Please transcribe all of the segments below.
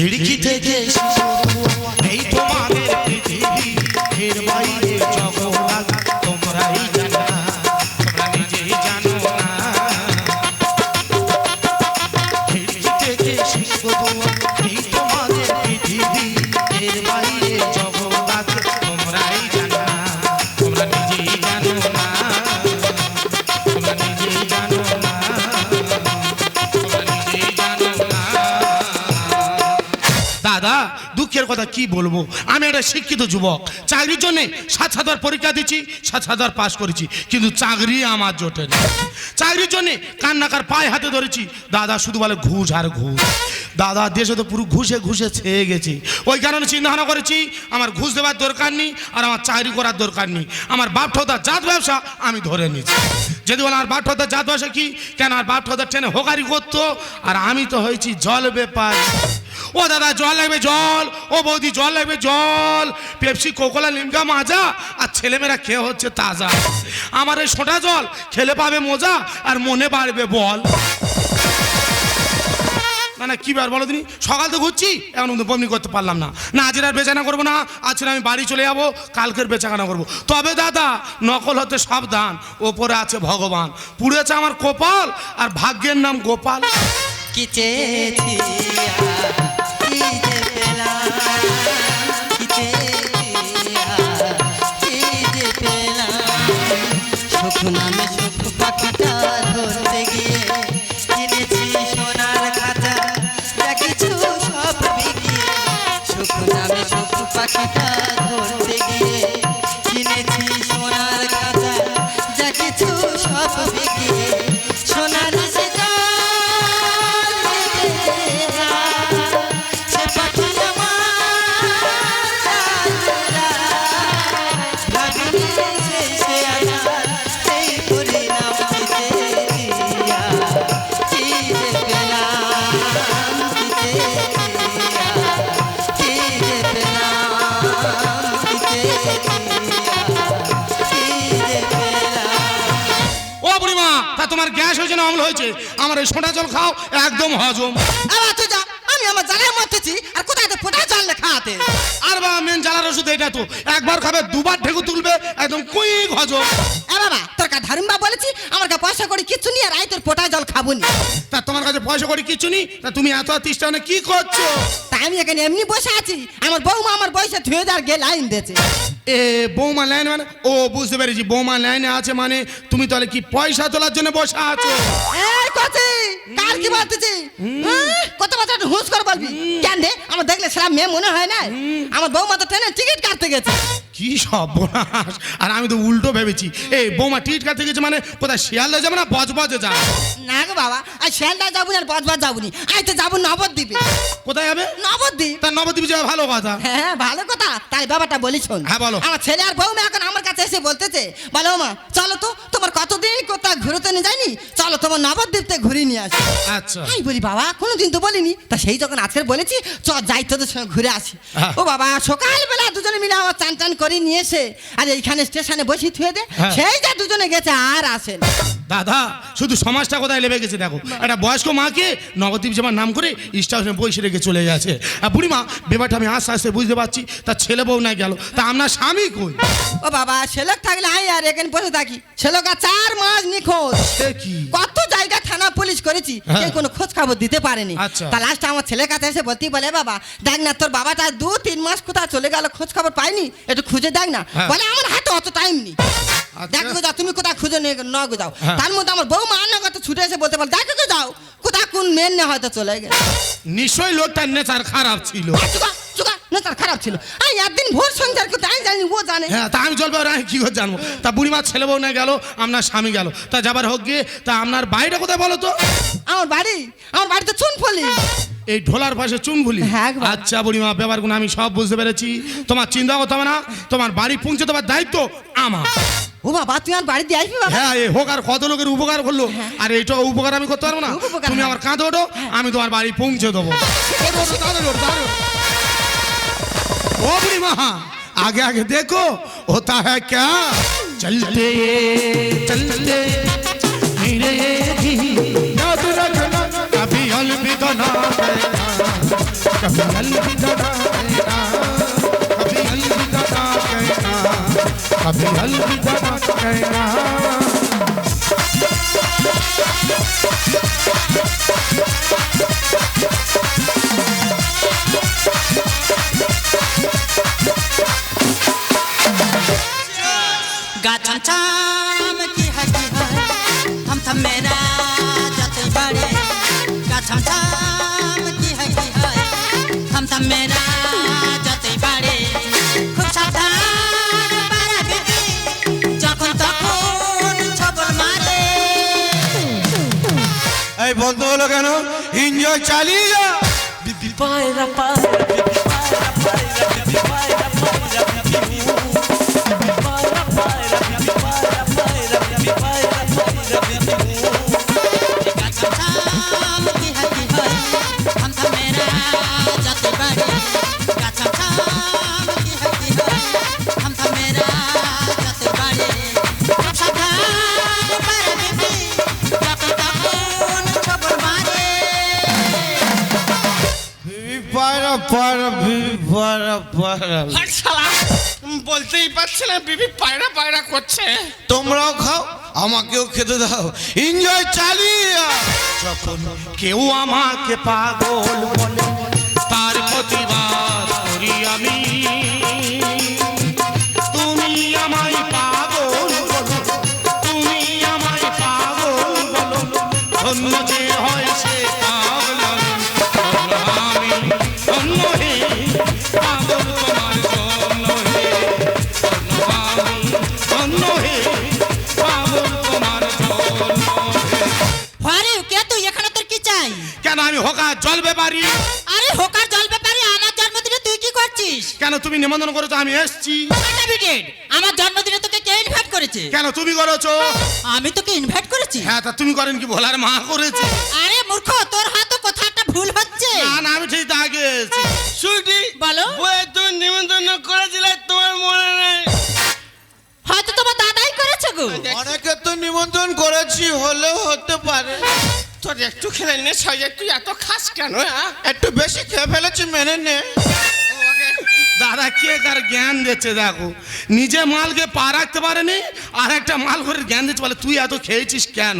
খিড়কি থেকে এই তোমাদের পৃথিবী এর কথা কি বলব? আমি একটা শিক্ষিত যুবক। চাকরির জন্য সাত হাজার পরীক্ষা দিচ্ছি, সাত হাজার পাস করেছি, কিন্তু চাকরি আমার জোটে না। চাকরির জন্য কান্নাকার পায়ে হাতে ধরেছি, দাদা শুধু বলে ঘুষ আর ঘুষ। দাদা দেশে তো পুরো ঘুষে ঘুষে ছেয়ে গেছি। ওই কারণে চিন্তাভাবনা করেছি, আমার ঘুষ দেওয়ার দরকার নেই আর আমার চাকরি করার দরকার নেই। আমার বাপ ঠোদা জাত ব্যবসা আমি ধরে নিচ্ছি যদি বলে আমার বাপ ঠোদা জাত ব্যবসা কি? কেন আর বাপ ঠোদা ট্রেনে হোকারি করতো? আর আমি তো হয়েছি জল ব্যাপার ও দাদা, জল লাগবে, জল। ও বৌদি, জল লাগবে, জল। পেপসি, কোকোলা লিমকা মাজা, আর ছেলেমেয়েরা খেয়ে হচ্ছে তাজা। আমার এই সোটা জল খেলে পাবে মজা আর মনে বাড়বে বল। না না, কি বার বলো তুমি সকাল তো ঘুরছি, এখন বমি করতে পারলাম না। না আজের আর বেচানা করব না, আজকে আমি বাড়ি চলে যাব, কালকের বেচাকেনা করব। তবে দাদা, নকল হতে সাবধান, ওপরে আছে ভগবান। পুড়েছে আমার কপাল, আর ভাগ্যের নাম গোপাল। কি চেয়েছি সুখ নামে সুখ পাখিটা এই সোনা জল খাও একদম হজম। আবার তুই যা আমি আমার জ্বালায় মরতেছি আর কোথায় তো ফোটা জল খাওয়াতে? আর বা মেন জ্বালার ওষুধ এটা তো একবার খাবে দুবার ঢেকু তুলবে একদম কুইক হজম। এ বাবা তোর কা ধারুম্বা বলেছি আমার কাছে পয়সা করে কিচ্ছু নিয়ে আর আই তোর ফোটা জল খাব নি। তা তোমার কাছে পয়সা করে কিছু নেই? তা তুমি এত তিষ্ঠানে কি করছ? তাই আমি এখানে এমনি বসে আছি আমার বউমা আমার বয়সে ধুয়ে যার গে লাইন দিয়েছে। এ বৌমা লাইন মানে ও বুঝতে পেরেছি বৌমা লাইনে আছে মানে তুমি তাহলে কি পয়সা তোলার জন্য বসে আছো? কার কি বলতেছি? হ্যাঁ? কত বছর হুঁশ করে বলবি? কেন রে? আমার দেখলে সেটা মেয়ে মনে হয় না? আমার বউমা তো ট্রেনের টিকিট কাটতে গেছে। কি আর আমি তো উল্টো ভেবেছি এই বৌমা টিট কাটতে গেছে মানে কোথায় শিয়ালদা যাবে না বজবজে যাবে? না গো বাবা আর শিয়ালদা যাব না আর বজবজ যাব নি আই তো যাব নবদ্বীপে। কোথায় যাবে? নবদ্বীপ। তা নবদ্বীপ যাওয়া ভালো কথা। হ্যাঁ ভালো কথা। তাই বাবাটা বলি শোন। হ্যাঁ, বলো। আমার ছেলে আর বউ মেয়ে এখন আমার কাছে এসে বলতেছে বলো মা চলো তো তোমার কতদিন কোথাও ঘুরতে নিয়ে যায়নি? চলো তোমার নবদ্বীপতে ঘুরিয়ে নিয়ে আসি। আচ্ছা। আমি বলি বাবা কোনোদিন তো বলিনি। তা সেই যখন আজকে বলেছি চ যাই তোদের সঙ্গে ঘুরে আসি। ও বাবা সকালবেলা দুজনে মিলে আমার চান টান করে নিয়ে এসে আর এইখানে স্টেশনে বসি থুয়ে দে হ্যাঁ। সেই যা দুজনে গেছে আর আসেন দাদা শুধু সমাজটা কোথায় লেবে গেছে দেখো। একটা বয়স্ক মাকে নবদ্বীপ যাবার নাম করে স্টেশনে বসে রেখে চলে গেছে। আর বুড়িমা ব্যাপারটা আমি আস্তে আস্তে বুঝতে পারছি তার ছেলে বউ না গেল। তা আপনার স্বামী কই ও বাবা ছেলেক থাকলে আই আর এখানে বসে থাকি ছেলেক আর চার মাস নিখোঁজ কি কত জায়গা থানা পুলিশ করেছি হ্যাঁ। কেউ কোনো খোঁজ খবর দিতে পারেনি আচ্ছা। তা লাস্টে আমার ছেলের কাছে এসে বলতে বলে বাবা দেখ না তোর বাবাটা দু তিন মাস কোথায় চলে গেল খোঁজ খবর পাইনি একটু খুঁজে দেখ না হ্যাঁ। বলে আমার হাতে অত টাইম নেই আচ্ছা। দেখো যাও তুমি কোথায় খুঁজে নিয়ে ন যাও হ্যাঁ। তার মধ্যে আমার বউ মা না কত ছুটে এসে বলতে পারে দেখো যাও কোথায় কোন মেন না হয়তো চলে গেছে নিশ্চয়ই লোকটার নেচার খারাপ ছিল চুকা চুকা না তার খারাপ ছিল। আমি একদিন ভোর সংসার করতে আমি জানি ও জানে। হ্যাঁ তা আমি চলবে আমি কি করে জানব? তা বুড়িমার ছেলে বউ না গেল আপনার স্বামী গেল। তা যাবার হোক গিয়ে তা আপনার বাড়িটা কোথায় বলো তো? আমার বাড়ি? আমার বাড়িতে চুন ফলি এই ঢোলার পাশে চুনভুলি হ্যাঁ। আচ্ছা বুড়িমা ব্যাপারগুলো আমি সব বুঝতে পেরেছি। তোমার চিন্তা করতে হবে না তোমার বাড়ি পৌঁছে দেওয়ার দায়িত্ব আমার। ও বাবা তুই আমার বাড়ি দিয়ে আসবি বাবা? হ্যাঁ এই হোক আর কত লোকের উপকার করল। আর এইটা উপকার আমি করতে পারব না। তুমি হ্যাঁ। আমার কাঁধে ওঠো আমি তোমার বাড়ি পৌঁছে দেবো। ओबरी वहाँ आगे आगे देखो, होता है क्या? चलते चलते धीरे याद रखना, कभी अलविदा ना कभी अलविदा ना कभी अलविदा ना कहना कभी अलविदा ना कहना cham ki ha ki ha tham tham mera jate bade ka tham tham ki ha ki ha tham tham mera jate bade খুব সাবধান বাড়া বেবি যখন তখন ছবল মারে এই বন্ধ হলো কেন এনজয় চালিয়ে যা বিবি পায়রা পায়রা না বিবি পায়রা পায়রা করছে। তোমরাও খাও আমাকেও খেতে দাও। এনজয় চালিয়ে যখন কেউ আমাকে পাগল বলে ব্যাপারি আরে হোকার জল ব্যাপারে আমার জন্মদিনে তুই কি করছিস? কেন তুমি নিমন্ত্রণ করেছ আমি এসছি। আমার জন্মদিনে তোকে কে ইনভাইট করেছে? কেন তুমি করেছ? আমি তোকে ইনভাইট করেছি? হ্যাঁ তা তুমি করেন কি ভোলার মা করেছে। আরে মূর্খ তোর হাতে কোথাও একটা ভুল হচ্ছে। না না আমি ঠিক আগে এসেছি। সুইটি বলো। বয়ে তুমি নিমন্ত্রণ করেছিলে তোমার মনে নেই? হয়তো তোমার দাদাই করেছে গো। অনেকে তো নিমন্ত্রণ করেছি হলেও হতে পারে। তোর একটু খেলে নে সাজে তুই এত খাস কেন হ্যাঁ? একটু বেশি খেয়ে ফেলেছি মেনে নে। দাদা কে কার জ্ঞান দিচ্ছে দেখো। নিজে মালকে পা রাখতে পারেনি আর একটা মাল করে জ্ঞান দিচ্ছে বলে তুই এত খেয়েছিস কেন?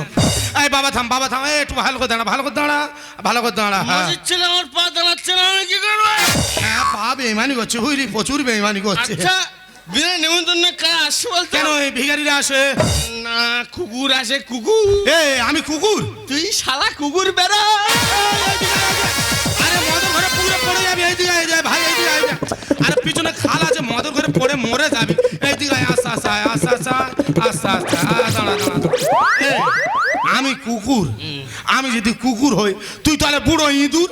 এই বাবা থাম বাবা থাম একটু ভালো করে দাঁড়া ভালো করে দাঁড়া ভালো করে দাঁড়া হ্যাঁ। ছেলে আমার পা দাঁড়াচ্ছে না আমি কি করব? হ্যাঁ পা বেইমানি করছে বুঝলি প্রচুর বেইমানি করছে। আচ্ছা বিনা নিমন্ত্রণ কার আসছে বলতো? কেন এই ভিখারিরা আসে? না কুকুর আসে কুকুর। এ আমি কুকুর? তুই শালা কুকুর বেড়া। আরে মদের ঘরে পুরো পড়ে যাবি এইদিকে আয় যায় ভাই এইদিকে আয় যা। আরে পিছনে খাল আছে মদের ঘরে পড়ে মরে যাবি। আস্তে আস্তে আয় আস্তে আস্তে আয়, দাঁড়া দাঁড়া দাঁড়া। আমি কুকুর। আমি যদি কুকুর হই তুই তাহলে বুড়ো ইঁদুর?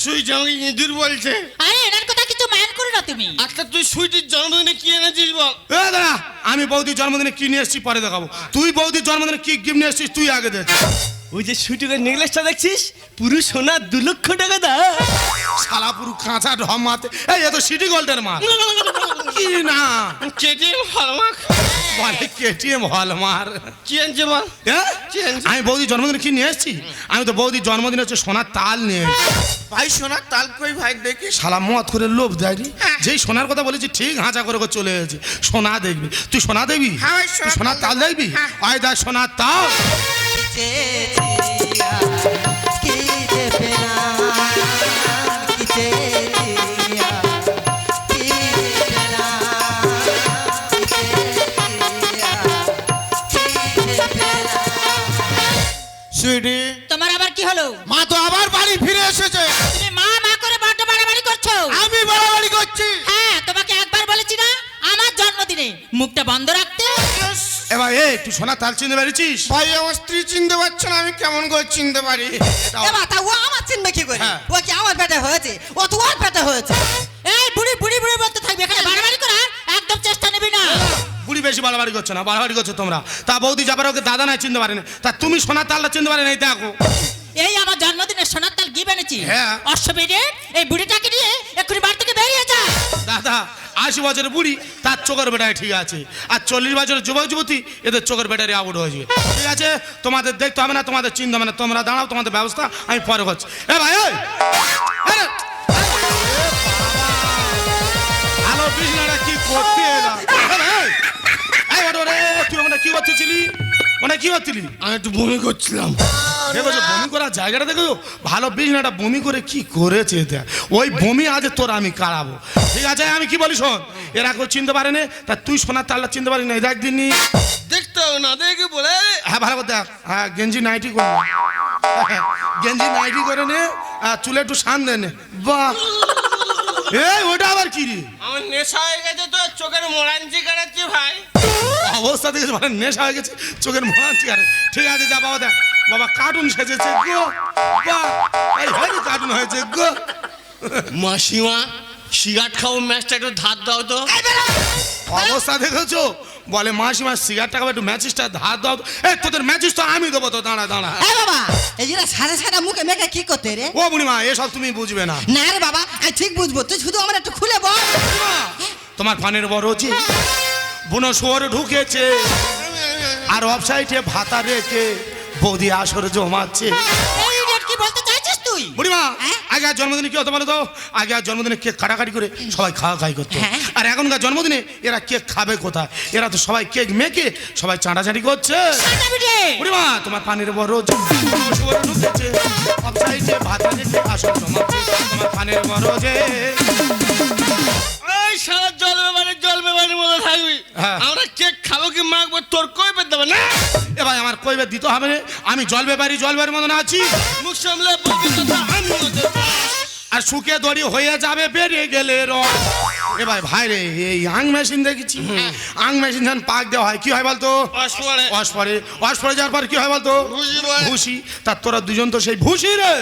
সুই আমাকে ইঁদুর বলছে। আরে এনার কথা কিছু মায়ান করো না তুমি। আচ্ছা তুই সুইটির জন্মদিনে কি এনেছিস বল? এ দাঁড়া আমি বৌদির জন্মদিনে কি নিয়ে এসেছি পরে দেখাবো। তুই বৌদির জন্মদিনে কি গিফট নিয়ে এসেছিস তুই আগে দে। ওই যে সুইটির নেকলেসটা দেখছিস? পুরো সোনা দু লক্ষ টাকা দা শালা পুরো কাঁচা ঢম মাতে এই এত সিটি গোল্ডের মাল। কি না। কেটিএম হলমার্ক বলে কেটিএম হল মার। চেঞ্জ মার বল হ্যাঁ? আমি বৌদির জন্মদিনে কি নিয়ে এসেছি? আমি তো বৌদির জন্মদিন হচ্ছে সোনার তাল নিয়ে। ভাই সোনার তাল কই ভাই দেখি। শালা মত করে লোভ দেয়নি যেই সোনার কথা বলেছি ঠিক হাঁচা করে করে চলে এসেছে। সোনা দেখবি। তুই সোনা দেখবি হ্যাঁ সোনার তাল দেখবি? হ্যাঁ। আয় দা সোনার তাল। সুইটি তোমার আবার কি হলো? মা তো আবার বাড়ি ফিরে এসেছে। তুমি মা মা করে বড্ড বাড়াবাড়ি করছ। আমি বাড়াবাড়ি করছি। হ্যাঁ তোমাকে একবার বলেছি না আমার জন্মদিনে। মুখটা বন্ধ রাখতে। এবার এ তুই সোনা তাল চিনতে পেরেছিস ভাই আমার স্ত্রী চিনতে পারছে না আমি কেমন করে চিনতে পারি? এবার তা ও আমার চিনবে কি করে? হ্যাঁ। ও কি আমার পেটে হয়েছে? ও তো ওর পেটে হয়েছে। এই বুড়ি বুড়ি বুড়ি বলতে থাকবে এখানে বাড়াবাড়ি করার বুড়ি বেশি বাড়াবাড়ি করছ না? বাড়াবাড়ি করছ তোমরা। তা বৌদি যাবার ওকে দাদা নাই চিনতে পারেনি। তা তুমি সোনার তালটা চিনতে পারেনি এই দেখো। এই আমার জন্মদিনে সোনার তাল গিয়ে এনেছি। হ্যাঁ। অশ্ববেদে এই বুড়িটাকে নিয়ে এক্ষুনি বাড়ি থেকে বেরিয়ে যা। দাদা আশি বছরের বুড়ি তার চোখের বেটায় ঠিক আছে। আর চল্লিশ বছরের যুবক যুবতী এদের চোখের বেটারি আউট হয়েছে। ঠিক আছে? তোমাদের দেখতে হবে না তোমাদের চিন্তা হবে না। তোমরা দাঁড়াও তোমাদের ব্যবস্থা আমি পরে করছি। এ ভাই রে! করতেছিলি মানে কি করছিলি আমি একটু বমি করছিলাম। দেখো বমি করার জায়গাটা দেখো ভালো বিছনাটা বমি করে কি করেছে এটা? ওই বমি আজ তোর আমি কাড়াবো। ঠিক আছে আমি কি বলি শোন? এরা কেউ চিনতে পারে না? তা তুই সোনার তাল্লা চিনতে পারি না দেখ দিনই দেখতে না দেখি বলে। হ্যাঁ ভালো দেখ। হ্যাঁ গেঞ্জি নাইটি করে গেঞ্জি নাইটি করে নে আর চুলে একটু শান দে নে। বাহ! এই ওটা আবার কি রে? আমার নেশা হয়ে গেছে তো চোখের মোড়াঞ্চি কাটাচ্ছি ভাই। অবস্থা মানে নেশা হয়ে গেছে চোখের মোড়াঞ্চি ঠিক আছে যা বাবা দেখ। বাবা কার্টুন সেজেছে গো। এই কার্টুন হয়েছে গো। মাসিমা সিগারেট খাও ম্যাচটা একটু ধার দাও তো। অবস্থা দেখেছ? বলে মাসি মাসিমা সিগারেট টাকা একটু ম্যাচিসটা ধার দাও। এই তোদের ম্যাচিস তো আমি দেবো তো দাঁড়া দাঁড়া। এ বাবা এই যে সাদা সাদা মুখে মেখে কি করতে রে? ও বুড়িমা এসব তুমি বুঝবে না। না রে বাবা আমি ঠিক বুঝব। তুই শুধু আমার একটু খুলে বল। তোমার পানের বড় যে বুনো শুয়োর ঢুকেছে আর অফসাইডে ভাতা রেখে বৌদি আসর জমাচ্ছে। তুই? বুড়িমা হ্যাঁ? আগে আর জন্মদিনে কি হতো বলো তো? আগে আর জন্মদিনে কেক কাটাকাটি করে সবাই খাওয়া খাই করতো। হ্যাঁ। আর এখনকার জন্মদিনে এরা কেক খাবে কোথায়? এরা তো সবাই কেক মেখে সবাই চাঁটাচাঁটি করছে। বুড়িমা তোমার পানির বড় ঢুকেছে। অফসাইডে ভাতা রেখে আসর জমাচ্ছে তোমার পানির বড় যে সারা জল বেবারে জল বেবারের মতো থাকবি। হ্যাঁ। আমরা কেক খাব কি মাখবো তোর কই পেতে না? আমার কইবে দিতে হবে না। আমি জল ব্যাপারি জল ব্যাপারি মতন আছি। মুখ সামলে আর শুকে দড়ি হয়ে যাবে বেরিয়ে গেলে রড এ ভাই ভাই রে এই আং মেশিন দেখেছি। আং মেশিন যখন পাক দেওয়া হয় কি হয় বলতো? অসপরে ওয়াশ পরে ওয়াশ যাওয়ার পর কি হয় বলতো? ভুসি তার তোরা দুজন তো সেই ভুসি রে।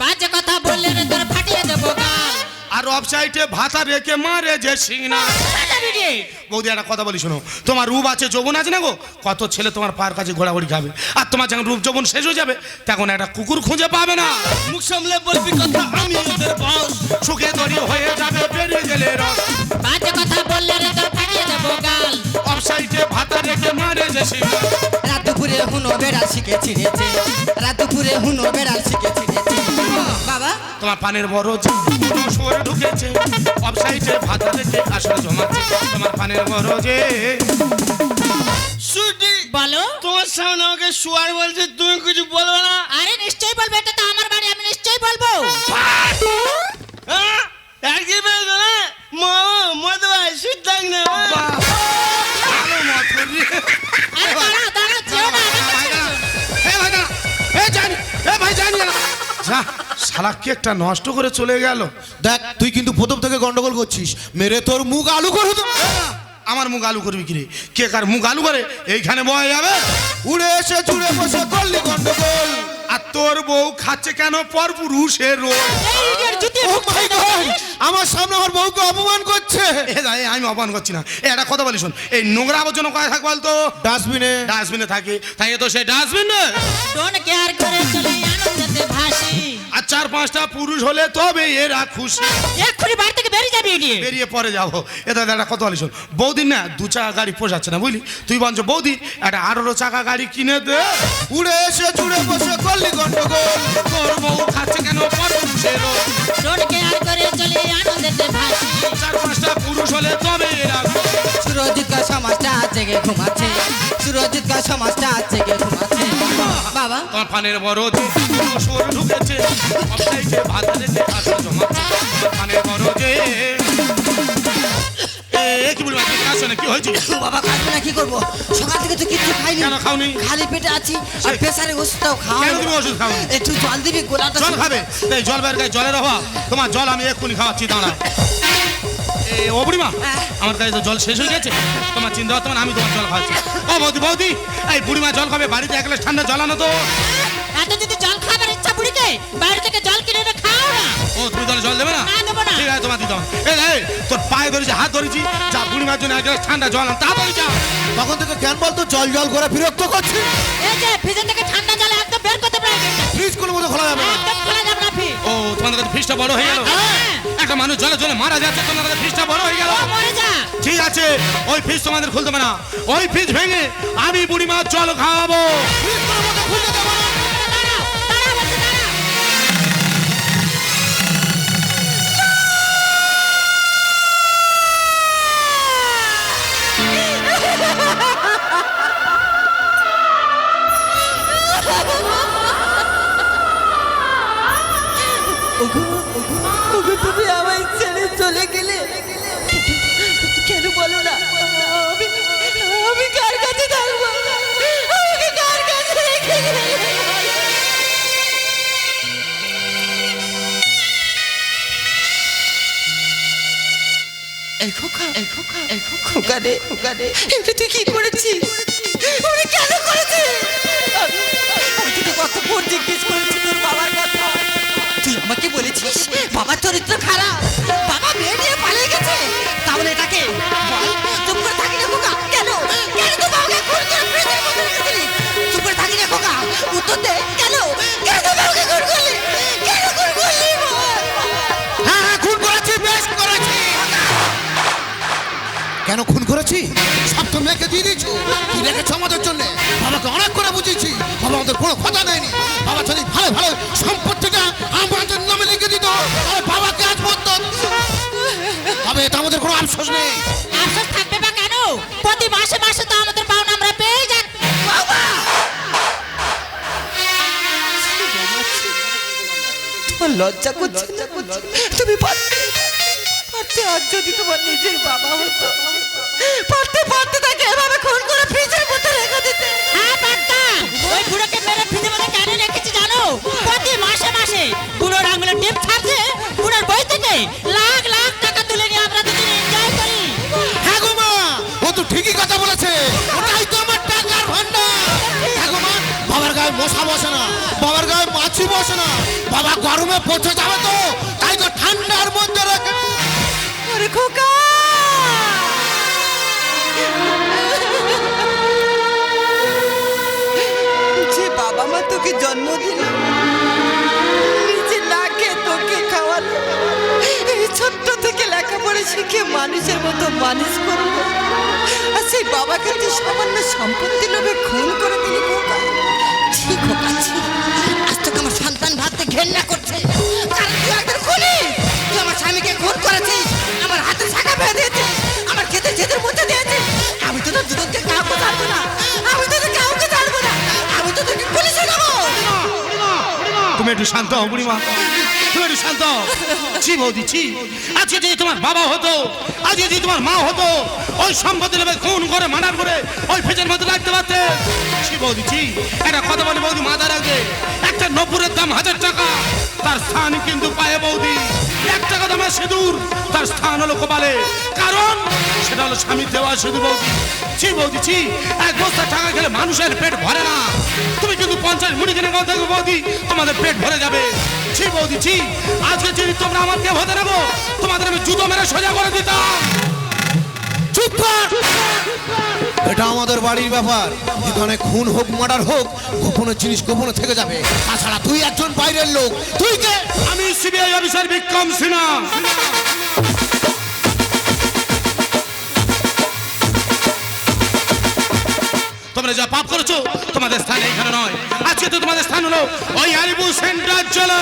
বাজে কথা বললে রে তোর ফাটিয়ে দেবো আর অফসাইডে ভাতা রেখে মারে যে সিংনা। বৌদি একটা কথা বলি শোনো। তোমার রূপ আছে যৌবন আছে না গো? কত ছেলে তোমার পার কাছে ঘোরাঘুরি খাবে আর তোমার যখন রূপ যৌবন শেষ হয়ে যাবে তখন একটা কুকুর খুঁজে পাবে না। মুখ সামলে বলবি কথা আমি ওদের সুখে দড়ি হয়ে যাবে বেরিয়ে গেলে রস। পানের বড় যে কোনো ঢুকেছে অফসাইডে ভাতা রেখে আসলে জমাচ্ছে তোমার পানের বড় যে সুটি বলো। তোমার সামনে আমাকে শুয়ার বলছে তুমি কিছু বলবে না? আরে নিশ্চয়ই বলব এটা তো আমার বাড়ি আমি নিশ্চয়ই বলব। হ্যাঁ? একই পেয়েছ না মা মদ ভাই না। আরে যেও না ভাই কাছে এ ভাই না, এ জানি, এ ভাই জানি না। যা, শালা কেকটা নষ্ট করে চলে গেল। দেখ তুই কিন্তু প্রথম থেকে গন্ডগোল করছিস। মেরে তোর মুখ আলু করে তো আমার মুখ আলু করবি কিরে? কে কার মুখ আলু করে? এইখানে বয়া যাবে। উড়ে এসে জুড়ে বসে করলি গন্ডগোল। আর তোর বউ খাচ্ছে কেন পর পুরুষের রোল গড আমার সামনে আমার বউকে অপমান করছে। আমি অপমান করছি না। এটা কথা বলি শোন। এই নোংরা আবর্জনা কোথায় থাক বলতো? ডাস্টবিনে ডাস্টবিনে থাকে। তাই তো সেই ডাস্টবিন ডোন্ট কেয়ার করে চলে আনন্দেতে ভাসি আর চার পাঁচটা পুরুষ হলে তবে এরা খুশি। এক্ষুনি বাড়ি থেকে বেরিয়ে যাবি বেরিয়ে পরে যাব। এটা দাদা কত বলি শোন। বৌদির না দু চাকা গাড়ি পোষাচ্ছে না বুঝলি? তুই বলছো বৌদি একটা আঠারো চাকা গাড়ি কিনে দে। উড়ে এসে জুড়ে বসে করলি গন্ডগোল। তোর বউ খাচ্ছে কেন পরে করে? আনন্দেতে ভাসি চার পাঁচটা পুরুষ হলে তবে কা সমাজটা জেগে ঘুমাচ্ছে। সুরজিৎ কা সমাজটা জেগে ঘুমাচ্ছে। বাবা। তোমার পানের বড় ঢুকেছে। ভাত জমাচ্ছে। বড় যে কি বলব তুমি আসো না কি হয়েছে বাবা খাব না কি করব? সকাল থেকে তো কিচ্ছু খাইনি। কেন খাওনি? খালি পেটে আছি আর এই, ওষুধটাও খাওয়া কেন তুমি ওষুধ খাওনি? একটু জল দিবি গোলাটা জল খাবে? এই জল বের গায়ে জলের অভাব। তোমার জল আমি এক্ষুনি খাওয়াচ্ছি দাঁড়া ও বুড়িমা আমার কাছে তো জল শেষ হয়ে গেছে। তোমার চিন্তা হচ্ছে না আমি তোমার জল খাওয়াচ্ছি। ও বৌদি বৌদি এই বুড়িমা জল খাবে বাড়িতে এক ঠান্ডা জল আনো তো। এত যদি জল খাবার ইচ্ছা বুড়িকে বাইরে থেকে জল কিনে ও তুমি তাহলে জল দেবে না। ঠিক আছে তোমার দিতে এই, এই তোর পায়ে ধরেছি হাত ধরেছি যা বুড়িমার জন্য এক গ্লাস ঠান্ডা জল আন তাড়াতাড়ি যা। তখন থেকে কেন বলতো জল জল করে বিরক্ত করছিস এই যে ফ্রিজের থেকে ঠান্ডা জল একদম বের করতে পারে। ফ্রিজ কোনো মতো খোলা যাবে না। একদম খোলা যাবে না ফ্রিজ। ও তোমাদের কাছে ফিসটা বড় হয়ে গেল। হ্যাঁ। একটা মানুষ জলে জলে মারা যাচ্ছে তোমাদের কাছে ফিসটা বড় হয়ে গেল। মরে যা। ঠিক আছে ওই তোমাদের খুলতে না। ওই ভেঙে আমি বুড়িমার জল খাওয়াবো। তুমি আমায় ছেড়ে চলে গেলে? কেন বলো না? আমি কার কাছে থাকব? আমাকে কার কাছে রেখে গেলে? এই খোকা এই খোকা এই খোকা রে খোকা রে। এটা তুই কি করেছিস? কেন করেছে? আমি আমি তোকে কতক্ষণ জিজ্ঞেস করেছি তোর বাবার কথা। তুই আমাকে বলেছিস? বাবার চরিত্র খারাপ। বাবা মেয়ে নিয়ে পালিয়ে গেছে। তাহলে করে খোকা। কেন? খুন করে করে হ্যাঁ হ্যাঁ খুন করেছি সব তো মেয়েকে দিয়ে দিয়েছি। কি রেখেছো আমাদের জন্য। বাবাকে অনেক করে বুঝিয়েছি। বাবা আমাদের কোনো কথা নেয়নি বাবা যদি ভালো ভালো সম্পত্তিটা আফসোস নেই। আফসোস থাকবে বা কেন? প্রতি মাসে মাসে তো আমাদের পাওনা আমরা পেয়ে লজ্জা করছে তুমি পারতে পারতে আজ যদি তোমার নিজের বাবা হতো পারতে পারতে তাকে এভাবে খুন করে ফ্রিজের মধ্যে রেখে দিতে। হ্যাঁ পারতাম ওই বুড়োকে মেরে ফ্রিজের মধ্যে কেন রেখেছি জানো? প্রতি মাসে মাসে বুড়োর আঙুলে টিপ ছাড়ছে বুড়োর বই থেকে কথা বলেছে। ওটাই তো আমার টাকার ভান্ডার গো বাবার গায়ে মশা বসে না, বাবার গায়ে মাছি বসে না, বাবা গরমে পচে যাবে তো, তাই তো ঠান্ডার মধ্যে রাখে যে বাবা মা তোকে জন্ম দিল না খেয়ে তোকে খাওয়ালো ছোট্ট থেকে লেখাপড়া শিখে মানুষের মতো মানুষ আর সেই বাবাকে তুই সামান্য সম্পত্তি লোভে খুন করে দিলি খোকা ছি খোকা আজ তোকে আমার সন্তান ভাবতে ঘেন্না করছে। কারণ তুই একজন খুনি? তুই আমার স্বামীকে খুন করেছিস, আমার হাতে শাখা বেঁধে দিয়েছিস, আমার খেতে ছেদের মধ্যে দিয়েছিস। আমি তো তোর দুজনকে কাউকে ছাড়বো না। আমি তোদের কাউকে ছাড়বো না। আমি তো তোকে পুলিশে দেবো তুমি একটু শান্ত হও, বুড়িমা। একটু শান্ত। ছি বৌদি আজকে যদি তোমার বাবা হতো আজকে যদি তোমার মা হতো, ওই সম্পত্তি নেবে, খুন করে, মার্ডার করে, ওই ফেজের মধ্যে রাখতে পারতে। ছি বৌদি একটা কথা বলি বৌদি মাথা রাখবে। একটা নপুরের দাম হাজার টাকা, তার স্থান কিন্তু পায়ে বৌদি। এক টাকা দামের সিঁদুর, তার স্থান হলো কপালে। কারণ সেটা হলো স্বামীর দেওয়া শুধু বৌদি। ছি বৌদি এক বস্তা টাকা খেলে মানুষের পেট ভরে না। তুমি পঞ্চাশ মুড়ি কিনে খাও দেখো বৌদি তোমাদের পেট ভরে যাবে। ছি বৌদি ছি। আজকে যদি তোমরা আমার কেউ হতে নেব। তোমাদের আমি জুতো মেরে সোজা করে দিতাম। এটা আমাদের বাড়ির ব্যাপার। এখানে খুন হোক মার্ডার হোক গোপনের জিনিস গোপনে থেকে যাবে। তাছাড়া তুই একজন বাইরের লোক। তুই কে? আমি সিবিআই অফিসার বিক্রম সিনহা। তোমরা যা পাপ করেছ তোমাদের স্থান এখানে নয়। আজকে তো তোমাদের স্থান হলো ওই আলিপুর সেন্টার চলে।